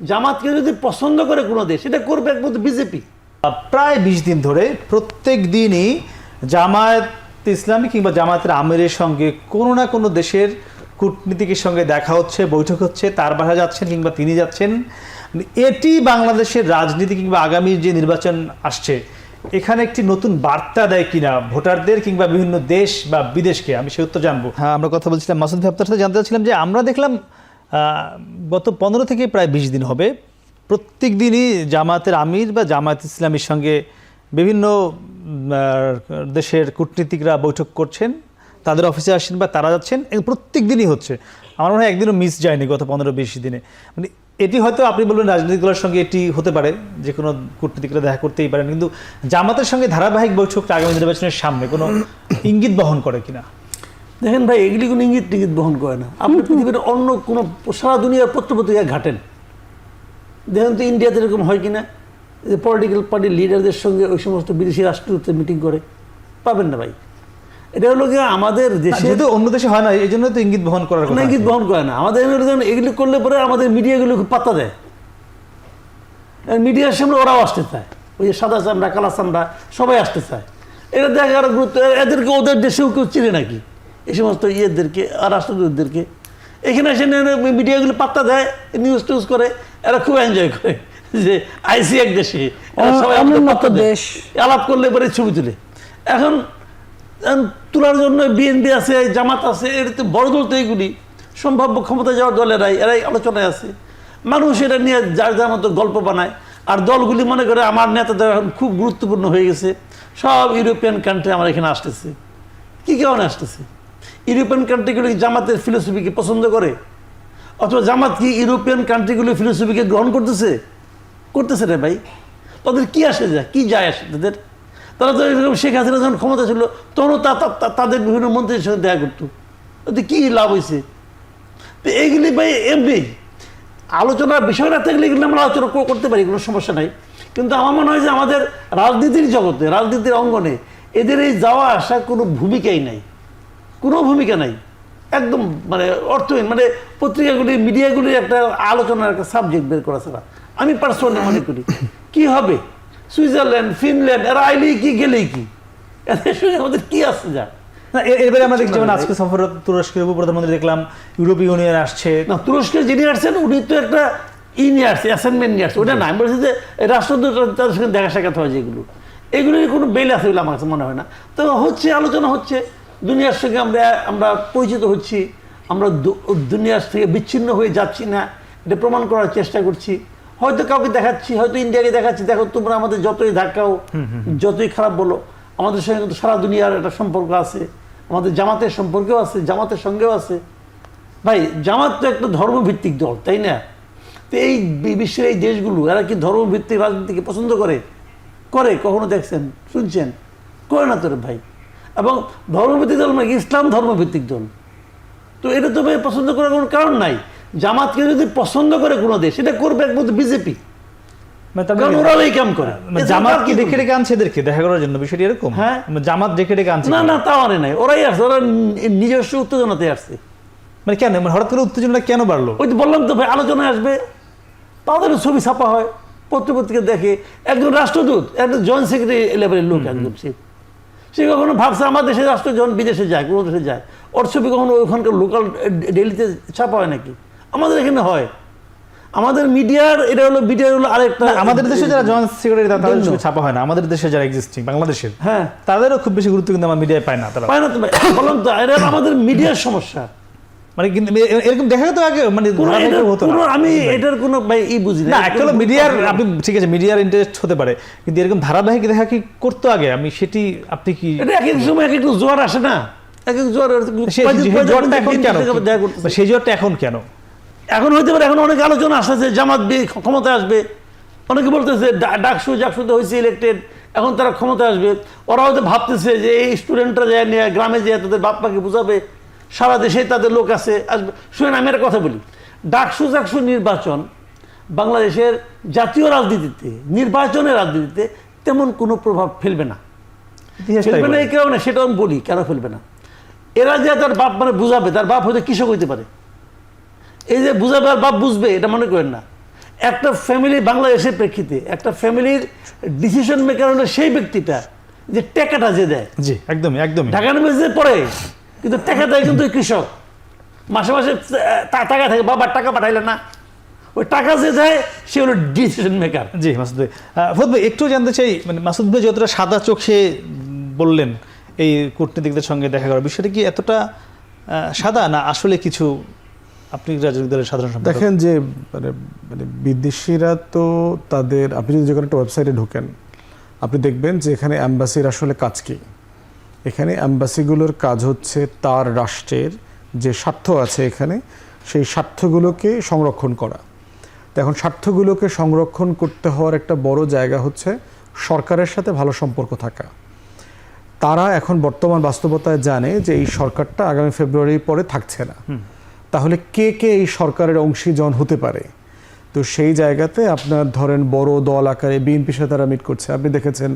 জামাতকে যদি পছন্দ করে কোনো দেশ এটা করবে একমাত্র বিজেপি প্রায় বিশ দিন ধরে প্রত্যেক দিনই জামায়াত ইসলামী কিংবা জামায়াতের আমিরের সঙ্গে কোনো না কোনো দেশের কূটনীতিকের সঙ্গে দেখা হচ্ছে বৈঠক হচ্ছে তার বাসা যাচ্ছেন কিংবা তিনি যাচ্ছেন। মানে এটি বাংলাদেশের রাজনীতি কিংবা আগামী যে নির্বাচন আসছে এখানে একটি নতুন বার্তা দেয় কিনা ভোটারদের কিংবা বিভিন্ন দেশ বা বিদেশকে আমি সে উত্তর জানব। হ্যাঁ আমরা কথা বলছিলাম মাসুদ ভাই আপনার সাথে জানতে চাচ্ছিলাম যে আমরা দেখলাম গত পনেরো থেকে প্রায় বিশ দিন হবে। প্রত্যেক দিনই জামায়াতের আমির বা জামায়াত ইসলামীর সঙ্গে বিভিন্ন দেশের কূটনীতিকরা বৈঠক করছেন। তাদের অফিসে আসছেন বা তারা যাচ্ছেন। প্রত্যেক দিনই হচ্ছে। আমার মনে হয় একদিনও মিস যায়নি গত পনেরো বিশ দিনে। মানে এটি হয়তো আপনি বলবেন রাজনৈতিক দলের সঙ্গে এটি হতে পারে, যে কোনো কূটনীতিকরা দেখা করতেই পারেন। কিন্তু জামাতের সঙ্গে ধারাবাহিক বৈঠকটা আগামী নির্বাচনের সামনে কোনো ইঙ্গিত বহন করে কিনা? দেখেন ভাই এগুলি কোনো ইঙ্গিত টিঙ্গিত বহন করে না। আপনি পৃথিবীর অন্য কোনো সারা দুনিয়ার পত্রপত্রিকায় ঘাটেন। দেখেন তো ইন্ডিয়াতে এরকম হয় কিনা? যে পলিটিক্যাল পার্টির লিডারদের সঙ্গে ওই সমস্ত বিদেশি রাষ্ট্রদূতের মিটিং করে। পাবেন না ভাই। এটা হলো কি আমাদের দেশে যেহেতু অন্য দেশে হয় না এই জন্য তো ইঙ্গিত বহন করার কোনো কথা ইঙ্গিত বহন করে না। আমাদের এগুলি করলে পরে আমাদের মিডিয়াগুলো খুব পাত্তা দেয়। মিডিয়ার সামনে ওরাও আসতে চায়। ওই যে সাদা চামড়া কালা চামড়া সবাই আসতে চায়। এটা দেখার গুরুত্ব এদেরকে ওদের দেশেও কেউ চিনে নাকি? এই সমস্ত ইয়েদেরকে আর রাষ্ট্রদূতদেরকে। এখানে এসে মিডিয়াগুলো পাত্তা দেয় নিউজ টিউজ করে এরা খুব এনজয় করে যে আইসি এক দেশে। দেশ। আলাপ করলে পরে ছবি তুলে। এখন তোলার জন্য বিএনপি আছে জামাত আছে এর তো বড় দল তো এইগুলি সম্ভাব্য ক্ষমতা যাওয়ার দলেরাই এরাই আলোচনায় আছে। মানুষ এটা নিয়ে যার যার মতো গল্প বানায়। আর দলগুলি মনে করে আমার নেতাদের এখন খুব গুরুত্বপূর্ণ হয়ে গেছে। সব ইউরোপিয়ান কান্ট্রি আমার এখানে আসতেছে। কি কারণে আসতেছে? ইউরোপিয়ান কান্ট্রিগুলি জামাতের ফিলোসফিকে পছন্দ করে? অথবা জামাত কি ইউরোপিয়ান কান্ট্রিগুলি ফিলোসফিকে গ্রহণ করতেছে? করতেছে রে ভাই। তাদের কি আসে যায়? কি যায় আসে তাদের? তারা তো এরকম শেখ হাসিনা যখন ক্ষমতা ছিল তখনও তাদের বিভিন্ন মন্ত্রীর সঙ্গে দেখা করতো। ওতে কি লাভ হয়েছে তো এইগুলি ভাই এমনি। আলোচনার বিষয় না থাকলে এগুলো আমরা আলোচনা করতে পারি, কোনো সমস্যা নাই। কিন্তু আমার মনে হয় যে আমাদের রাজনীতির জগতে, রাজনীতির অঙ্গনে এদের এই যাওয়া আসার কোনো ভূমিকাই নাই। কোনো ভূমিকা নাই। একদম মানে অর্থহীন মানে পত্রিকাগুলি মিডিয়াগুলি একটা আলোচনার একটা সাবজেক্ট বের করা ছাড়া। আমি পার্সোনালি মনে করি কি হবে? সুইজারল্যান্ড ফিনল্যান্ড এরা আইলেই কি গেলেই কি? এদের সঙ্গে আমাদের কি আসছে যা? না এ- আমরা দেখছি যেমন আজকে সফর তুরস্কের উপপ্রধানমন্ত্রী দেখলাম ইউরোপীয় ইউনিয়ন আসছে। না তুরস্কের যিনি আসছেন উনি তো একটা ই নিয়ে আসছে অ্যাসাইনমেন্ট নিয়ে আসছে। ওটা না আমি বলছি যে রাষ্ট্রদূত তাদের সঙ্গে দেখা সাক্ষাৎ হয় যেগুলো। এগুলোর কোনো বেল আছে বলে আমার কাছে মনে হয় না। তো হচ্ছে আলোচনা হচ্ছে। দুনিয়ার সঙ্গে আমরা আমরা পরিচিত হচ্ছি আমরা দুনিয়ার থেকে বিচ্ছিন্ন হয়ে যাচ্ছি না এটা প্রমাণ করার চেষ্টা করছি। হয়তো কাউকে দেখাচ্ছি হয়তো ইন্ডিয়াকে দেখাচ্ছি দেখো তোমরা আমাদের যতই ধাক্কাও যতই খারাপ বলো আমাদের সঙ্গে কিন্তু সারা দুনিয়ার একটা সম্পর্ক আছে আমাদের জামাতের সম্পর্কেও আছে জামাতের সঙ্গেও আছে। ভাই জামাত তো একটা ধর্মভিত্তিক দল তাই না? তো এই বিশ্বের এই দেশগুলো এরা কি ধর্মভিত্তিক রাজনীতিকে পছন্দ করে? করে কখনো দেখছেন শুনছেন? করে না তোর ভাই। এবং ধর্মভিত্তিক দল মানে ইসলাম ধর্মভিত্তিক দল? তো এটা তো ভাই পছন্দ করার কোনো কারণ নাই। জামাতকে যদি পছন্দ করে কোনো দেশ এটা করবে একমাত্র বিজেপি। মানে মানে- মানে জামাত আর কি কি ডেকে ডেকে আনছে এদেরকে? দেখা করার জন্য বিষয়টি এরকম? হ্যাঁ। জামাত ডেকে ডেকে আনছে না না তাও আনে নাই। ওরাই আসছে ওরা নিজস্ব উত্তেজনাতে আসছে। মানে কেন? মানে হঠাৎ করে উত্তেজনা কেন বাড়লো? ওই তো বললাম তো ভাই আলোচনায় আসবে। তাদের ছবি ছাপা হয় পত্রপত্রিকা দেখে। একজন রাষ্ট্রদূত একজন জয়েন্ট সেক্রেটারি লেভেলের লোক একজন সে। সে কখনো ভাবছে আমার দেশে রাষ্ট্র যখন বিদেশে যায় কোনো দেশে যায়। ওর ছবি কখনো ওইখানকার লোকাল ডেলিতে ছাপা হয় নাকি? আমাদের এখানে হয়। আমাদের মিডিয়ার এটা হলো মিডিয়ার হলো আরেকটা আমাদের দেশে যারা জয়েন্ট সেক্রেটারি তাদের। ছবি ছাপা হয় না। আমাদের দেশে যারা এক্সিস্টিং বাংলাদেশের হ্যাঁ। তাদেরও খুব বেশি গুরুত্ব কিন্তু আমার মিডিয়ায় পায় না তারা। পায় না তো। বললাম তো এটা আমাদের মিডিয়ার সমস্যা। মানে কিন্তু এরকম দেখা তো আগে মানে কোনো হতো আমি এটার কোনো ভাই ই বুঝি না অ্যাকচুয়ালি মিডিয়ার আপনি ঠিক আছে মিডিয়ার ইন্টারেস্ট হতে পারে কিন্তু এরকম ধারাবাহিক দেখা কি করতো আগে? আমি সেটি আপনি কি এক এক সময় এক এক জোয়ার আসে না? এক এক জোয়ার সেই যখন জ্বরটা এখন কেন? এখন কেন? এখন হইতে পারে এখন অনেক আলোচনা আসতেছে জামাত ক্ষমতা আসবে। অনেকে বলতেছে ডাকসু জাকসুতে হয়েছে ইলেক্টেড এখন তারা ক্ষমতা আসবে। ওরা হয়তো ভাবতেছে যে এই স্টুডেন্টরা যায় নিয়ে গ্রামে যেয়ে তাদের বাপ মাকে বুঝাবে। সারা দেশে তাদের লোক আছে। আসবে শুনেন আমি একটা কথা বলি। ডাকসু জাকসু নির্বাচন বাংলাদেশের জাতীয় রাজনীতিতে নির্বাচনের রাজনীতিতে তেমন কোনো প্রভাব ফেলবে না। ফেলবে না এই কারণে সেটা আমি বলি কেন ফেলবে না? এরা যে তার বাপ মানে বুঝাবে তার বাপ হয়তো কৃষক হইতে পারে। এই যে বুঝাবে আর বাপ বুঝবে এটা মনে করেন না। একটা ফ্যামিলি বাংলাদেশের প্রেক্ষিতে একটা ফ্যামিলির ডিসিশন মেকার হলো সেই ব্যক্তিটা যে টাকাটা যে দেয়। জি একদমই একদমই। ঢাকা ইউনিভার্সিটি পড়ে। কিন্তু টাকা দেয় কিন্তু ওই কৃষক। মাসে মাসে টাকা থাকে বাবার টাকা পাঠাইলে না। ওই টাকা যে দেয় সে হলো ডিসিশন মেকার জি মাসুদ ভাই। ভাই একটু জানতে চাই মানে মাসুদ ভাই যতটা সাদা চোখে বললেন এই কূটনীতিকদের সঙ্গে দেখা করার বিষয়টা কি এতটা সাদা না আসলে কিছু আপনি রাজনৈতিক দলের সাধারণ দেখেন যে মানে মানে বিদেশিরা তো তাদের আপনি যদি যে কোনো একটা ওয়েবসাইটে ঢোকেন আপনি দেখবেন যে এখানে অ্যাম্বাসির আসলে কাজ কি। এখানে অ্যাম্বাসিগুলোর কাজ হচ্ছে তার রাষ্ট্রের যে স্বার্থ আছে এখানে সেই স্বার্থগুলোকে সংরক্ষণ করা। তো এখন স্বার্থগুলোকে সংরক্ষণ করতে হওয়ার একটা বড় জায়গা হচ্ছে সরকারের সাথে ভালো সম্পর্ক থাকা। তারা এখন বর্তমান বাস্তবতায় জানে যে এই সরকারটা আগামী ফেব্রুয়ারির পরে থাকছে না। তাহলে কে কে এই সরকারের অংশীজন হতে পারে? তো সেই জায়গাতে আপনার ধরেন বড় দল আকারে বিএনপির সাথে তারা মিট করছে। আপনি দেখেছেন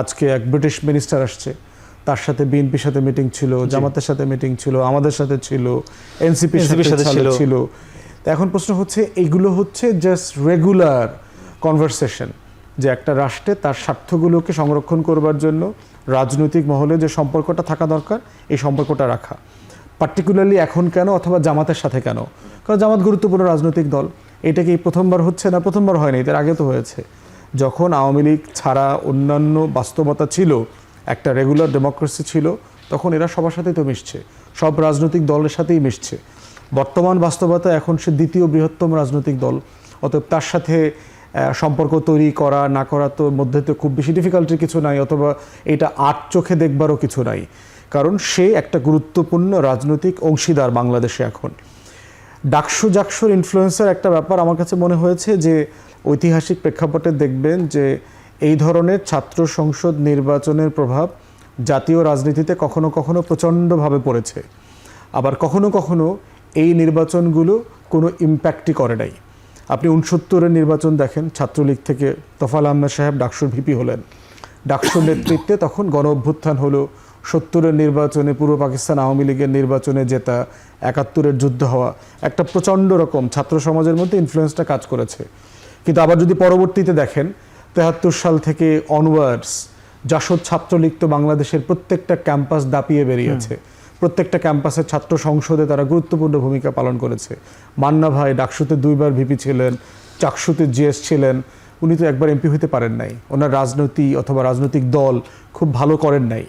আজকে এক ব্রিটিশ মিনিস্টার আসছে। তার সাথে বিএনপির সাথে মিটিং ছিল জামাতের সাথে মিটিং ছিল আমাদের সাথে ছিল এনসিপির সাথে সাথে ছিল। এখন প্রশ্ন হচ্ছে এগুলো হচ্ছে জাস্ট রেগুলার কনভারসেশন যে একটা রাষ্ট্রে তার স্বার্থগুলোকে সংরক্ষণ করবার জন্য রাজনৈতিক মহলে যে সম্পর্কটা থাকা দরকার এই সম্পর্কটা রাখা। পার্টিকুলারলি এখন কেন অথবা জামাতের সাথে কেন? কারণ জামাত গুরুত্বপূর্ণ রাজনৈতিক দল। এটা কি প্রথমবার হচ্ছে না প্রথমবার হয়নি? এর আগে তো হয়েছে। যখন আওয়ামী লীগ ছাড়া অন্যান্য বাস্তবতা ছিল একটা রেগুলার ডেমোক্রেসি ছিল, তখন এরা সবার সাথেই তো মিশছে। সব রাজনৈতিক দলের সাথেই মিশছে। বর্তমান বাস্তবতা এখন সে দ্বিতীয় বৃহত্তম রাজনৈতিক দল। অতএব তার সাথে সম্পর্ক তৈরি করা, না করা তো মধ্যে তো খুব বেশি ডিফিকাল্টির কিছু নাই, অথবা এটা আট চোখে দেখবারও কিছু নাই। কারণ সে একটা গুরুত্বপূর্ণ রাজনৈতিক অংশীদার বাংলাদেশে এখন। ডাকসু জাকসুর ইনফ্লুয়েন্সের একটা ব্যাপার আমার কাছে মনে হয়েছে যে ঐতিহাসিক প্রেক্ষাপটে দেখবেন যে এই ধরনের ছাত্র সংসদ নির্বাচনের প্রভাব জাতীয় রাজনীতিতে কখনো কখনো প্রচণ্ডভাবে পড়েছে। আবার কখনো কখনো এই নির্বাচনগুলো কোনো ইম্প্যাক্টই করে নাই। আপনি উনসত্তরের নির্বাচন দেখেন, ছাত্রলীগ থেকে তফাল আহমেদ সাহেব ডাকসুর ভিপি হলেন। ডাকসুর নেতৃত্বে তখন গণ অভ্যুত্থান হলো। সত্তরের নির্বাচনে পূর্ব পাকিস্তান আওয়ামী লীগের নির্বাচনে জেতা, একাত্তরের যুদ্ধ হওয়া, একটা প্রচণ্ড রকম ছাত্র সমাজের মধ্যে ইনফ্লুয়েন্সটা কাজ করেছে। কিন্তু আবার যদি পরবর্তীতে দেখেন তেহাত্তর সাল থেকে অনওয়ার্ডস জাসদ ছাত্রলীগ তো বাংলাদেশের প্রত্যেকটা ক্যাম্পাস দাপিয়ে বেরিয়েছে। প্রত্যেকটা ক্যাম্পাসের ছাত্র সংসদে তারা গুরুত্বপূর্ণ ভূমিকা পালন করেছে। মান্না ভাই ডাকসুতে দুইবার ভিপি ছিলেন চাকসুতে জিএস ছিলেন উনি তো একবার এমপি হতে পারেন নাই। ওনার রাজনীতি অথবা রাজনৈতিক দল খুব ভালো করেন নাই।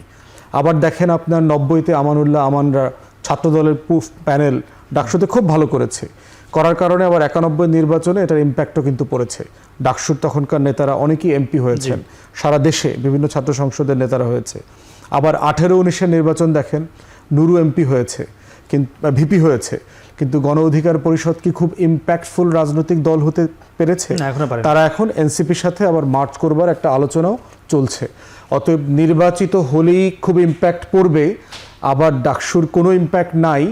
আবার দেখেন আপনার নব্বইতে আমানুল্লাহ আমানরা ছাত্রদলের পুফ প্যানেল ডাকসুতে খুব ভালো করেছে। করার কারণে আবার একানব্বই নির্বাচনে এটার ইম্প্যাক্টও কিন্তু পড়েছে। ডাকসুর তখনকার নেতারা অনেকেই এমপি হয়েছেন। সারা দেশে বিভিন্ন ছাত্র সংসদের নেতারা হয়েছে। আবার আঠেরো উনিশের নির্বাচন দেখেন নুরু এমপি হয়েছে কিন্তু ভিপি হয়েছে। কিন্তু গণ অধিকার পরিষদ কি খুব ইম্প্যাক্টফুল রাজনৈতিক দল হতে পেরেছে। তারা এখন এনসিপির সাথে আবার মার্চ করবার একটা আলোচনাও চলছে। অতএব নির্বাচিত হলেই খুব ইম্প্যাক্ট পড়বে আবার ডাকসুর কোনো ইম্প্যাক্ট নাই।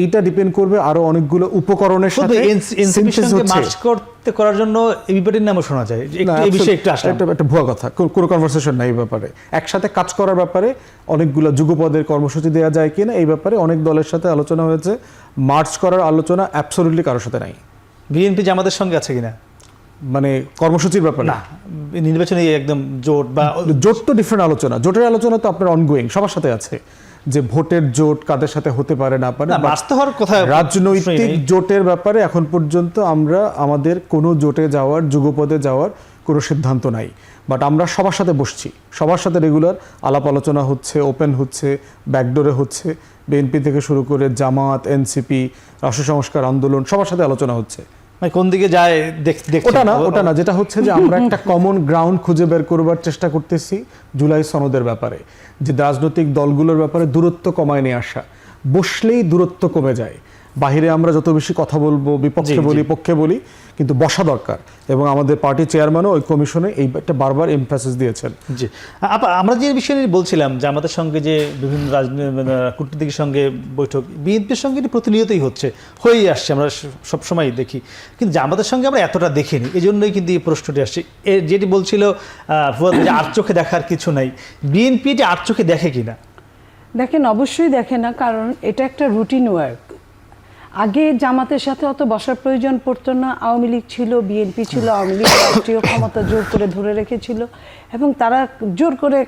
এইটা ডিপেন্ড করবে আরও অনেকগুলো উপকরণের সাথে। মার্চ করতে করার জন্য এবিপিটির নামও শোনা যায়। এই বিষয়ে একটু আসলাম। একটা একটা ভুয়া কথা। কোনো কনভারসেশন নাই এই ব্যাপারে। একসাথে কাজ করার ব্যাপারে অনেকগুলো যুগপদের কর্মসূচি দেওয়া যায় কিনা এই ব্যাপারে অনেক দলের সাথে আলোচনা হয়েছে। মার্চ করার আলোচনা অ্যাবসলিউটলি কারোর সাথে নাই। বিএনপি জামাতের সঙ্গে আছে কিনা? মানে কর্মসূচির ব্যাপার? না নির্বাচনে একদম জোট বা জোট তো ডিফারেন্ট আলোচনা। জোটের আলোচনা তো আপনার অনগোয়িং সবার সাথে আছে। যে ভোটের জোট কাদের সাথে হতে পারে না পারে রাজনৈতিক জোটের ব্যাপারে এখন পর্যন্ত আমরা আমাদের কোনো জোটে যাওয়ার যুগপদে যাওয়ার কোনো সিদ্ধান্ত নাই। বাট আমরা সবার সাথে বসছি। সবার সাথে রেগুলার আলাপ আলোচনা হচ্ছে ওপেন হচ্ছে ব্যাকডোরে হচ্ছে। বিএনপি থেকে শুরু করে জামাত এনসিপি রাষ্ট্র সংস্কার আন্দোলন সবার সাথে আলোচনা হচ্ছে। কোন দিকে যায় ওটা না ওটা না যেটা হচ্ছে যে আমরা একটা কমন গ্রাউন্ড খুঁজে বের করবার চেষ্টা করতেছি জুলাই সনদের ব্যাপারে যে রাজনৈতিক দলগুলোর ব্যাপারে দূরত্ব কমায় নিয়ে আসা। বসলেই দূরত্ব কমে যায়। বাহিরে আমরা যত বেশি কথা বলব বিপক্ষে। বলি পক্ষে বলি কিন্তু বসা দরকার। এবং আমাদের পার্টি চেয়ারম্যানও ওই কমিশনে এই একটা বারবার এমফাসিস দিয়েছেন। জি। আপা আমরা যে বিষয় নিয়ে বলছিলাম যে আমাদের সঙ্গে যে বিভিন্ন রাজনৈতিক কূটনীতিকের সঙ্গে বৈঠক বিএনপির সঙ্গে এটি প্রতিনিয়তই হচ্ছে হয়েই আসছে আমরা সবসময় দেখি। কিন্তু জামাতের সঙ্গে আমরা এতটা দেখিনি এই জন্যই কিন্তু এই প্রশ্নটি আসছে। এ যেটি বলছিল যে আর চোখে দেখার কিছু নাই বিএনপি এটি আর চোখে দেখে কিনা? দেখেন অবশ্যই দেখে না কারণ এটা একটা রুটিন ওয়ার্ক আগে জামাতের সাথে অত বসার প্রয়োজন পড়তো না। আওয়ামী লীগ ছিল, বিএনপি ছিল, আওয়ামী লীগ রাষ্ট্রীয় ক্ষমতা জোর করে ধরে রেখেছিল এবং তারা জোর করে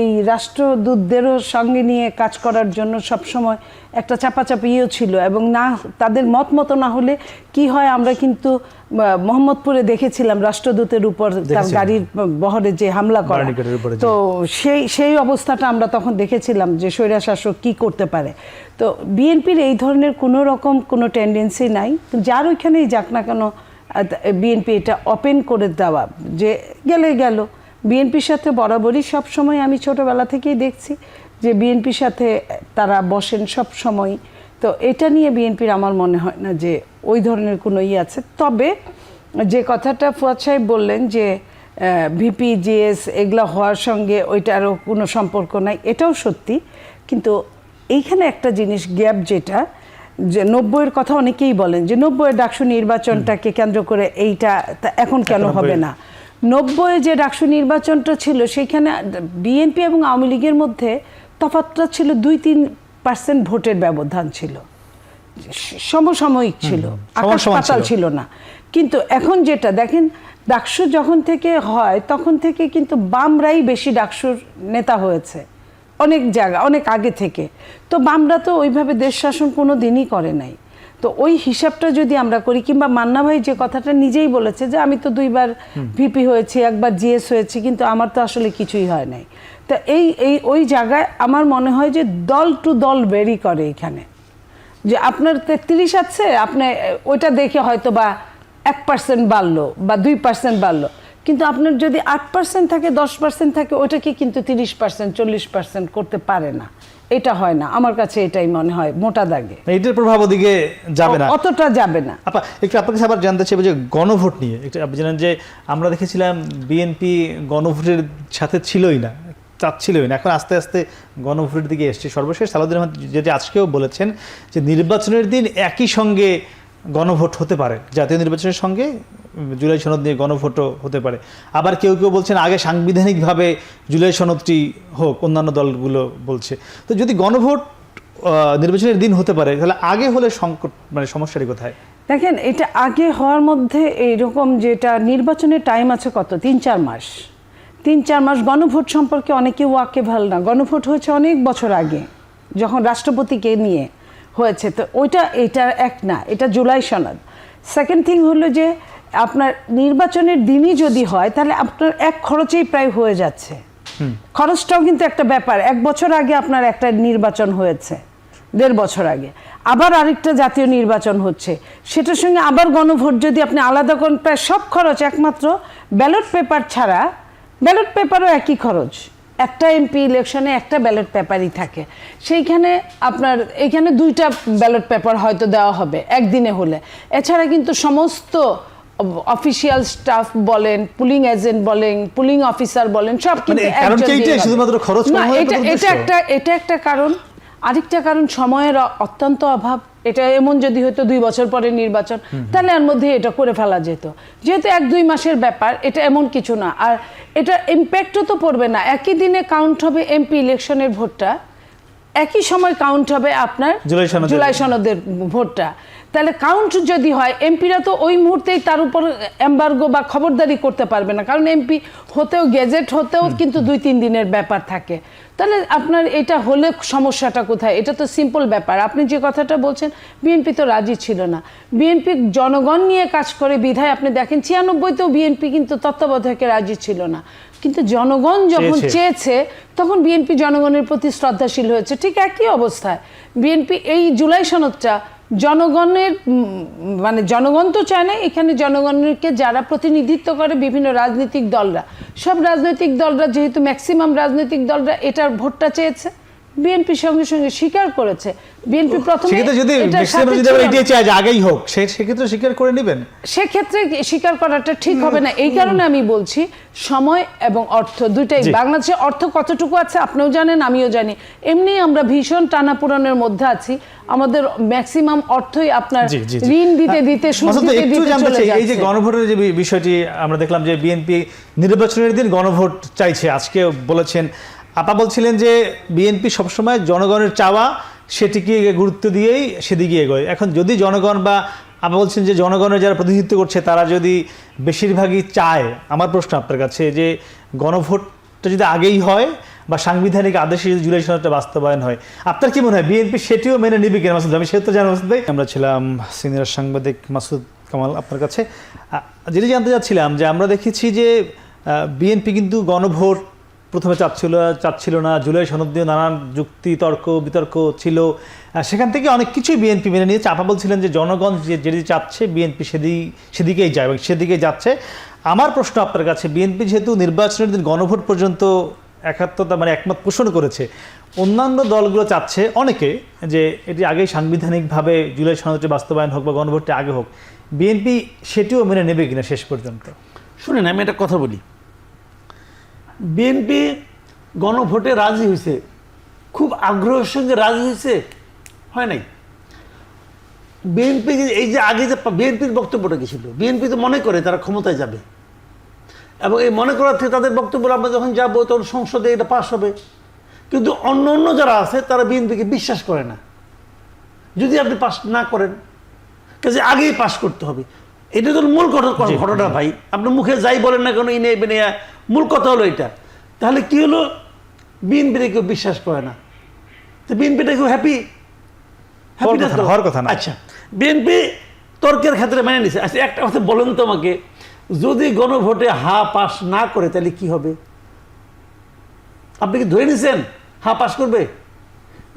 এই রাষ্ট্রদূতদেরও সঙ্গে নিয়ে কাজ করার জন্য সবসময় একটা চাপাচাপিও ছিল এবং না, তাদের মত মতো না হলে কি হয় আমরা কিন্তু মোহাম্মদপুরে দেখেছিলাম রাষ্ট্রদূতের উপর তার গাড়ির বহরে যে হামলা করা। তো সেই সেই অবস্থাটা আমরা তখন দেখেছিলাম যে স্বৈরা শাসক কি করতে পারে। তো বিএনপির এই ধরনের কোনো রকম কোনো টেন্ডেন্সি নাই। যার ওইখানেই যাক না কেন বিএনপি এটা ওপেন করে দেওয়া যে গেলে গেল। বিএনপির সাথে বরাবরই সব সময় আমি ছোটবেলা থেকেই দেখছি যে বিএনপির সাথে তারা বসেন সব সময়। তো এটা নিয়ে বিএনপির আমার মনে হয় না যে ওই ধরনের কোনো ইয়ে আছে। তবে যে কথাটা ফুয়াদ সাহেব বললেন যে ভিপি জিএস এগুলো হওয়ার সঙ্গে ওইটারও কোনো সম্পর্ক নাই এটাও সত্যি। কিন্তু এইখানে একটা জিনিস গ্যাপ যেটা যে নব্বইয়ের কথা অনেকেই বলেন যে নব্বইয়ের ডাকসু নির্বাচনটাকে কেন্দ্র করে এইটা তা এখন কেন হবে না? নব্বই যে ডাকসু নির্বাচনটা ছিল সেইখানে বিএনপি এবং আওয়ামী লীগের মধ্যে তফাৎটা ছিল দুই তিন পার্সেন্ট ভোটের ব্যবধান ছিল। সমসাময়িক ছিল আকাশ পাতাল ছিল। না। কিন্তু এখন যেটা দেখেন ডাকসু যখন থেকে হয় তখন থেকে কিন্তু বামরাই বেশি ডাকসুর নেতা হয়েছে। অনেক জায়গা অনেক আগে থেকে। তো বামরা তো ওইভাবে দেশ শাসন কোনো দিনই করে নাই। তো ওই হিসাবটা যদি আমরা করি কিংবা মান্না ভাই যে কথাটা নিজেই বলেছে যে আমি তো দুইবার ভিপি হয়েছি একবার জিএস হয়েছি কিন্তু আমার তো আসলে কিছুই হয় নাই। তা এই এই ওই জায়গায় আমার মনে হয় যে দল টু দল বেরি করে এখানে। যে আপনার তেত্রিশ আছে আপনি ওইটা দেখে হয়তো বা এক পার্সেন্ট বাড়লো বা দুই পার্সেন্ট বাড়লো। কিন্তু আপনার যদি আট পার্সেন্ট থাকে দশ পার্সেন্ট থাকে ওইটাকে কিন্তু তিরিশ পার্সেন্ট চল্লিশ পার্সেন্ট করতে পারে না। এটা হয় না। আমার কাছে এটাই মনে হয় মোটা দাগে। এইটার প্রভাব ওদিকে যাবে না। অতটা যাবে না। আপা একটু আপনার কাছে আবার জানতে চাইব যে গণভোট নিয়ে। একটু আপনি জানেন যে আমরা দেখেছিলাম বিএনপি গণভোটের সাথে ছিলই না। চাচ্ছিলই না। এখন আস্তে আস্তে গণভোটের দিকে এসছে। সর্বশেষ সালাউদ্দিন আহমদ যেটা আজকেও বলেছেন যে নির্বাচনের দিন একই সঙ্গে গণভোট হতে পারে। জাতীয় নির্বাচনের সঙ্গে জুলাই সনদ নিয়ে গণভোটও হতে পারে। আবার কেউ কেউ বলছেন আগে সাংবিধানিকভাবে জুলাই সনদটি হোক, অন্যান্য দলগুলো বলছে। তো যদি গণভোট নির্বাচনের দিন হতে পারে, তাহলে আগে হলে সংকট মানে সমস্যাটি কোথায়? দেখেন, এটা আগে হওয়ার মধ্যে এইরকম যেটা নির্বাচনের টাইম আছে কত? তিন চার মাস। তিন চার মাস গণভোট সম্পর্কে অনেকে ওয়াকে ভালো না। গণভোট হয়েছে অনেক বছর আগে যখন রাষ্ট্রপতিকে নিয়ে হয়েছে। তো ওইটা এটা এক না এটা জুলাই সনদ। সেকেন্ড থিং হলো যে আপনার নির্বাচনের দিনই যদি হয় তাহলে আপনার এক খরচেই প্রায় হয়ে যাচ্ছে। খরচটাও কিন্তু একটা ব্যাপার। এক বছর আগে আপনার একটা নির্বাচন হয়েছে দেড় বছর আগে। আবার আরেকটা জাতীয় নির্বাচন হচ্ছে। সেটার সঙ্গে আবার গণভোট যদি আপনি আলাদা করেন প্রায় সব খরচ একমাত্র ব্যালট পেপার ছাড়া ব্যালট পেপারও একই খরচ। একটা এমপি ইলেকশনে একটা ব্যালট পেপারই থাকে। সেইখানে আপনার এখানে দুইটা ব্যালট পেপার হয়তো দেওয়া হবে একদিনে হলে। এছাড়া কিন্তু সমস্ত অফিসিয়াল স্টাফ বলেন পুলিং এজেন্ট বলেন পুলিং অফিসার বলেন সব কিন্তু মানে কারণ কি একজন এইটাই? দিয়ে হবে। শুধুমাত্র খরচ না কম হওয়ার এটা একটা এটা একটা এটা একটা কারণ। আরেকটা কারণ সময়ের অত্যন্ত অভাব। এটা এমন যদি হতো দুই বছর পরে নির্বাচন তাহলে এর মধ্যে এটা করে ফেলা যেত। যেহেতু এক দুই মাসের ব্যাপার এটা এমন কিছু না। আর এটা ইম্প্যাক্টও তো পড়বে না। একই দিনে কাউন্ট হবে এমপি ইলেকশনের ভোটটা একই সময় কাউন্ট হবে আপনার জুলাই সনদের- ভোটটা। তাহলে কাউন্ট যদি হয় এমপিরা তো ওই মুহূর্তেই তার উপর এম্বার্গো বা খবরদারি করতে পারবে না। কারণ এমপি হতেও গেজেট হতেও কিন্তু দুই তিন দিনের ব্যাপার থাকে। তাহলে আপনার এটা হলে সমস্যাটা কোথায়? এটা তো সিম্পল ব্যাপার। আপনি যে কথাটা বলছেন বিএনপি তো রাজি ছিল না। বিএনপি জনগণ নিয়ে কাজ করে বিধায় আপনি দেখেন ছিয়ানব্বইতেও বিএনপি কিন্তু তত্ত্বাবধায়কে রাজি ছিল না। কিন্তু জনগণ যখন চেয়েছে। তখন বিএনপি জনগণের প্রতি শ্রদ্ধাশীল হয়েছে। ঠিক একই অবস্থায় বিএনপি এই জুলাই সনদটা জনগণের মানে জনগণ তো চায় না এখানে জনগণকে যারা প্রতিনিধিত্ব করে বিভিন্ন রাজনৈতিক দলরা। সব রাজনৈতিক দলরা যেহেতু ম্যাক্সিমাম রাজনৈতিক দলরা এটার ভোটটা চেয়েছে। বিএনপি সঙ্গে সঙ্গে স্বীকার করেছে। বিএনপি প্রথমে যদি। এটাই চায় যে আগেই হোক সেক্ষেত্রে স্বীকার করে নেবেন? সেক্ষেত্রে স্বীকার করাটা ঠিক হবে না। এই কারণে আমি বলছি সময় এবং অর্থ দুইটাই বাংলাদেশে অর্থ কতটুকু আছে আপনিও জানেন আমিও জানি। এমনি আমরা ভীষণ টানাপোড়ানোর মধ্যে আছি। আমাদের ম্যাক্সিমাম অর্থই আপনার। ঋণ দিতে দিতে সুদ দিতে দিতে চলে চাই এই যে গণভোটের যে বিষয়টি আমরা দেখলাম যে বিএনপি নির্বাচনের দিন গণভোট চাইছে আজকে বলেছেন আপা বলছিলেন যে বিএনপি সবসময় জনগণের চাওয়া, সেটিকে গুরুত্ব দিয়েই সেদিকে এগোয়। এখন যদি জনগণ বা আপনি বলছেন যে জনগণের যারা প্রতিনিধিত্ব করছে, তারা যদি বেশিরভাগই চায়, আমার প্রশ্ন আপনার কাছে যে গণভোটটা যদি আগেই হয় বা সাংবিধানিক আদেশে যদি জুলাই সনদটা বাস্তবায়ন হয়, আপনার কি মনে হয় বিএনপি সেটিও মেনে নিবে কিনা? মাসুদ? আমি সেটা জানি মাসুদ ভাই। আমরা ছিলাম সিনিয়র সাংবাদিক মাসুদ কামাল আপনার কাছে। যেটি জানতে চাচ্ছিলাম যে আমরা দেখেছি যে বিএনপি কিন্তু গণভোট প্রথমে চাচ্ছিল চাচ্ছিল না, জুলাই সনদ দিয়ে নানান যুক্তি, তর্ক, বিতর্ক ছিল। সেখান থেকে অনেক কিছুই বিএনপি মেনে নিয়েছে। আপা বলছিলেন যে, জনগণ যে যেদিকে চাচ্ছে বিএনপি সেদিক, সেদিকেই যায় এবং সেদিকেই যাচ্ছে। আমার প্রশ্ন আপনার কাছে বিএনপি যেহেতু নির্বাচনের দিন গণভোট পর্যন্ত একাত্মতা মানে একমত পোষণ করেছে, অন্যান্য দলগুলো চাচ্ছে অনেকে যে, এটি আগেই সাংবিধানিকভাবে জুলাই সনদটি বাস্তবায়ন হোক বা গণভোটটি আগে হোক বিএনপি সেটিও মেনে নেবে কিনা শেষ পর্যন্ত? শুনেন, আমি একটা কথা বলি। বিএনপি গণভোটে রাজি হয়েছে খুব আগ্রহের সঙ্গে রাজি হয়েছে হয় নাই? বিএনপি এই যে আগে যে বিএনপির বক্তব্যটা কি ছিল? বিএনপি তো মনে করে তারা ক্ষমতায় যাবে। এবং এই মনে করার থেকে তাদের বক্তব্য আমরা যখন যাব তখন সংসদে এটা পাশ হবে। কিন্তু অন্য অন্য যারা আছে তারা বিএনপিকে বিশ্বাস করে না। যদি আপনি পাশ না করেন কাজে আগেই পাশ করতে হবে। এটা তো মূল ঘটনা ঘটনা ভাই। আপনি মুখে যাই বলেন না কেন ইনে বেনে মূল কথা হলো এটা। তাহলে কি হলো? বিএনপিটা কেউ বিশ্বাস করে না। তো বিএনপিটা কেউ হ্যাপি হওয়ার কথা না। আচ্ছা বিএনপি তর্কের ক্ষেত্রে মেনে নিছে। আচ্ছা একটা কথা বলেন তো আমাকে। যদি গণভোটে হা পাস না করে তাহলে কি হবে? আপনি কি ধরে নিছেন? হা পাস করবে?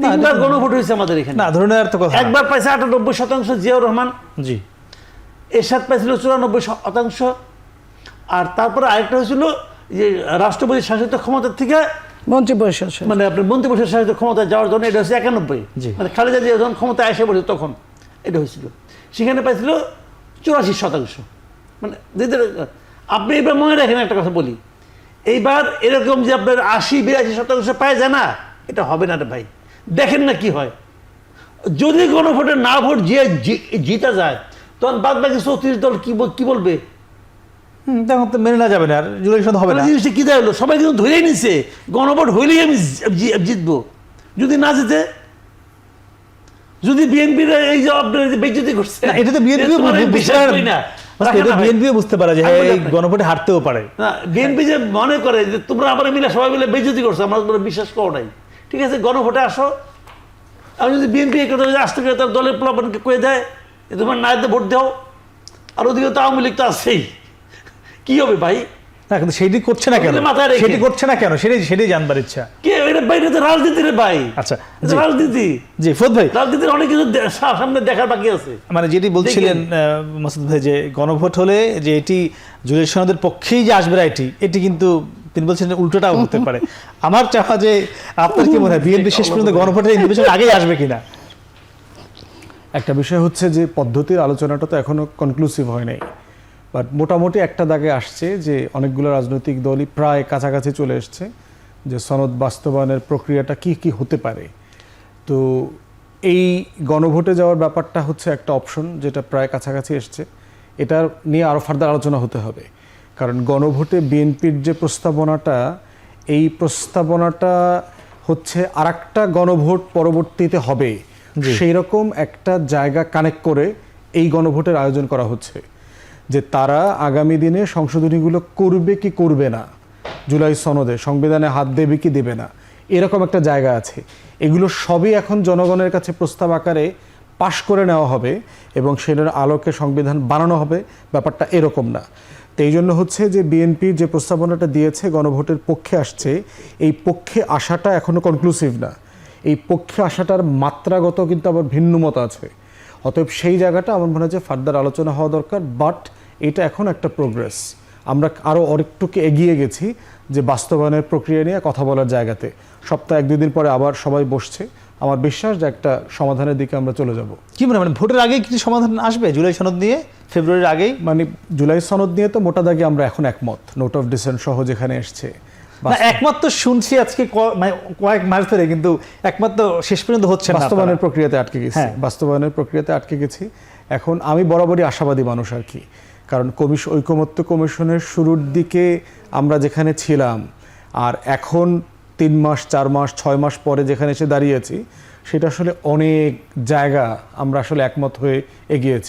তিনবার গণভোট হয়েছে আমাদের এখানে। না ধরে নেওয়ার তো কথা একবার পাইছে আটানব্বই শতাংশ জিয়াউর রহমান। জি। এরশাদ পাইছিল চুরানব্বই শতাংশ। আর তারপরে আরেকটা হয়েছিল যে রাষ্ট্রপতি শাসিত ক্ষমতার থেকে মন্ত্রী পরিষদ সদস্য। মানে আপনার মন্ত্রিপরিষদ শাসিত ক্ষমতা যাওয়ার জন্য এটা হচ্ছে একানব্বই। মানে খালেদা জিয়া যখন ক্ষমতায় এসে পড়ে তখন এটা হয়েছিল। সেখানে পাইছিল চুরাশি শতাংশ। মানে যেদের আপনি এবার মনে রাখেন একটা কথা বলি। এইবার এরকম যে আপনার আশি বিরাশি শতাংশ পায় যায় না এটা হবে না রে ভাই। দেখেন না কি হয়। যদি গণভোটে না ভোট যে জি- জিতা যায় তখন বাদ বাকি চৌত্রিশ দল কি বল- কি বলবে? তখন তো মেনে না যাবে না আর জুলাই সনদ হবে না। জিনিসটা কি হলো? সবাই কিন্তু ধরেই নিছে গণভোট হইলেই আমি জিতবো। যদি না জিতে যদি বিএনপির এই যে আপনার বেজ্জতি করছে এটা তো বিএনপি এ বিশ্বাস না। রাখে না ভাই। বিএনপিও বুঝতে পারে যে হ্যাঁ এই গণভোটে হারতেও পারে। না বিএনপি যে মনে করে যে তোমরা আবার মিলে সবাই মিলে বেজ্জতি করছ আমরা তোমরা বিশ্বাস করো নাই। ঠিক আছে গণভোটে আসো। আর যদি বিএনপি এই কথা যদি আসতে গেলে তার দলের প্লাবনকে কয়ে দেয় তোমার না ভোট দাও। আর ওদিকে তো আওয়ামী লীগ তো আছেই। কি হবে ভাই? না কিন্তু সেটি করছে না কেন। সেটি করছে না কেন? সেটাই সেটাই জানবার ইচ্ছা। কে? এটা ভাই এটা তো রাজনীতি রে ভাই। আচ্ছা, রাজনীতি। জি ফোদ ভাই। রাজনীতির অনেক কিছু সামনে দেখার বাকি আছে। মানে যেটি বলছিলেন মাসুদ ভাই যে গণভোট হলে যে এটি জুলাই সনদের পক্ষেই যে আসবে না এটি এটি কিন্তু তিনি বলছেন উল্টোটাও হতে পারে। আমার চাওয়া যে আপনার কি মনে হয় বিএনপি শেষ পর্যন্ত গণভোটের নির্বাচন আগেই আসবে কিনা? একটা বিষয় হচ্ছে যে পদ্ধতির আলোচনাটা তো এখনও কনক্লুসিভ হয় নাই। বাট মোটামুটি একটা দাগে আসছে যে অনেকগুলো রাজনৈতিক দলই প্রায় কাছাকাছি চলে এসছে যে সনদ বাস্তবায়নের প্রক্রিয়াটা কি কি হতে পারে। তো এই গণভোটে যাওয়ার ব্যাপারটা হচ্ছে একটা অপশন যেটা প্রায় কাছাকাছি এসছে। এটা নিয়ে আরও ফার্দার আলোচনা হতে হবে। কারণ গণভোটে বিএনপির যে প্রস্তাবনাটা এই প্রস্তাবনাটা হচ্ছে আরেকটা গণভোট পরবর্তীতে হবে। সেই রকম একটা জায়গা কানেক্ট করে এই গণভোটের আয়োজন করা হচ্ছে। যে তারা আগামী দিনে সংশোধনীগুলো করবে কি করবে না। জুলাই সনদে সংবিধানে হাত দেবে কি দেবে না। এরকম একটা জায়গা আছে। এগুলো সবই এখন জনগণের কাছে প্রস্তাব আকারে পাশ করে নেওয়া হবে এবং সেটার আলোকে সংবিধান বানানো হবে। ব্যাপারটা এরকম না। তো এই জন্য হচ্ছে যে বিএনপি যে প্রস্তাবনাটা দিয়েছে, গণভোটের পক্ষে আসছে, এই পক্ষে আসাটা এখনও কনক্লুসিভ না। এই পক্ষে আসাটার মাত্রাগত কিন্তু আবার ভিন্ন মত আছে। অতএব সেই জায়গাটা আমার মনে হয় যে ফার্দার আলোচনা হওয়া দরকার বাট এটা এখন একটা প্রোগ্রেস আমরা আরও অনেকটুকু এগিয়ে গেছি যে বাস্তবায়নের প্রক্রিয়া নিয়ে কথা বলার জায়গাতে। সপ্তাহ এক দুই দিন পরে আবার সবাই বসছে। আমার বিশ্বাস যে একটা সমাধানের দিকে আমরা চলে যাব। কি মনে মানে ভোটের আগেই কিছু সমাধান আসবে? জুলাই সনদ নিয়ে ফেব্রুয়ারির আগেই? মানে জুলাই সনদ নিয়ে তো মোটা দাগে আমরা এখন একমত। নোট অফ ডিসেন্ট সহ যেখানে এসছে। একমাত্র শুনছি আজকে মানে কয়েক মাস ধরে কিন্তু একমাত্র শেষ পর্যন্ত হচ্ছে বাস্তবায়নের প্রক্রিয়াতে আটকে গেছি। হ্যাঁ। বাস্তবায়নের প্রক্রিয়াতে আটকে গেছি। এখন আমি বরাবরই আশাবাদী মানুষ আর কি। কারণ কমিশ, ঐকমত্য কমিশনের শুরুর দিকে আমরা যেখানে ছিলাম আর এখন তিন মাস, চার মাস, ছয় মাস পরে যেখানে এসে দাঁড়িয়েছি, সেটা আসলে অনেক জায়গা আমরা আসলে একমত হয়ে এগিয়েছি।